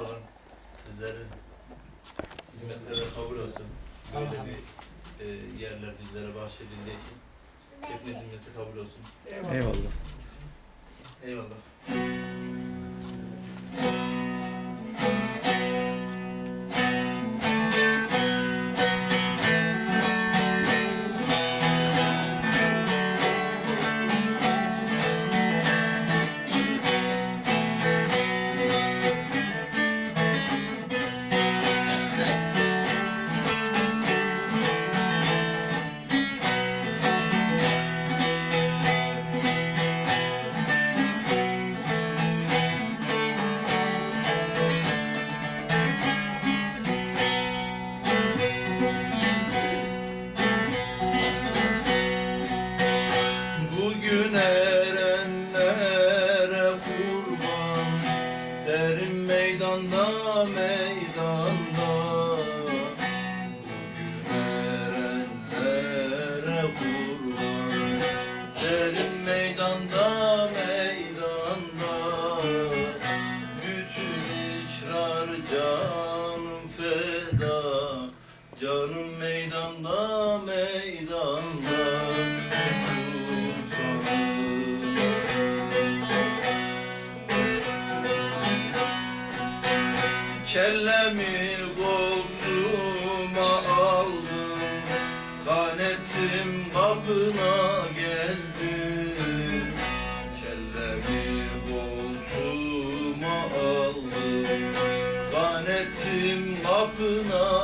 olan sizlerin hizmetleri kabul olsun. Böyle bir e, yerler bizlere bahşedildiği için hepinizin hizmeti kabul olsun. Eyvallah. Eyvallah. Meydanda Kellemi koltuğuma aldım Kanettim kapına geldim Kellemi koltuğuma aldım Kanettim kapına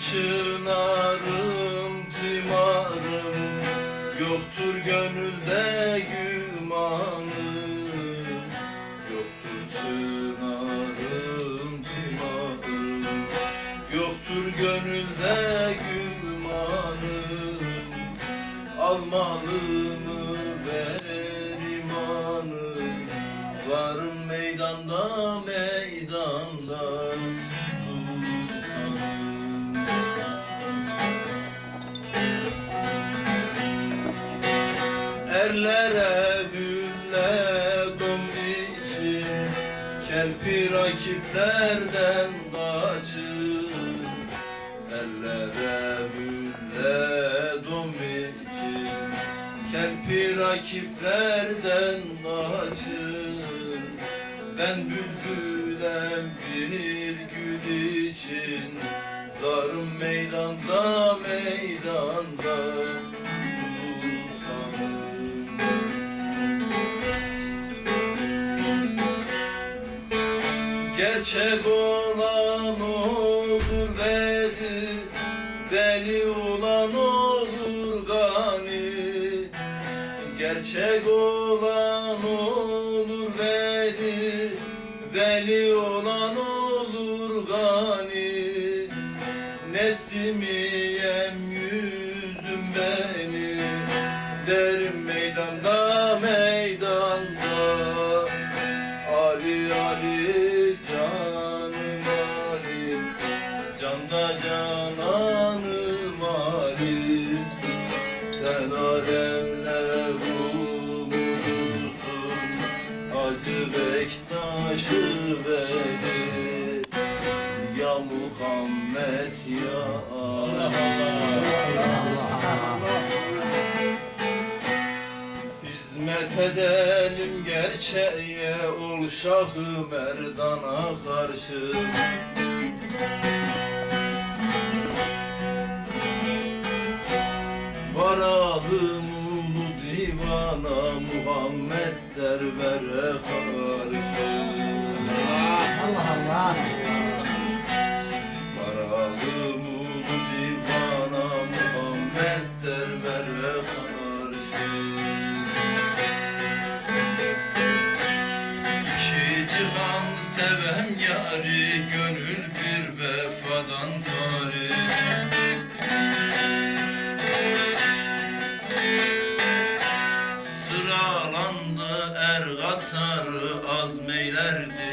çınarım timarım Yoktur gönülde gümanım Yoktur çınarım timarım Yoktur gönülde gümanım Almalımı ver imanım Varım meydanda meydanda Bülle dom için Kelpi rakiplerden kaçın Erlere bülle dom için Kelpi rakiplerden kaçın Ben bülbülem bir gül için Zarım meydanda meydanda Gerçek olan olur veli Deli olan olur gani. Gerçek olan olur veli Veli olan olur gani Sen alemler umudusun Acı Bektaş'ı beni Ya Muhammed ya Allah Hizmet edelim gerçeğe ol Şahı Merdan'a karşı Varalım ulu divana Muhammed servere karşı. Allah Allah. Varalım divana Muhammed servere karşı. İki cihan seven yari Gönül bir vefadan tari katarı azmeylerdi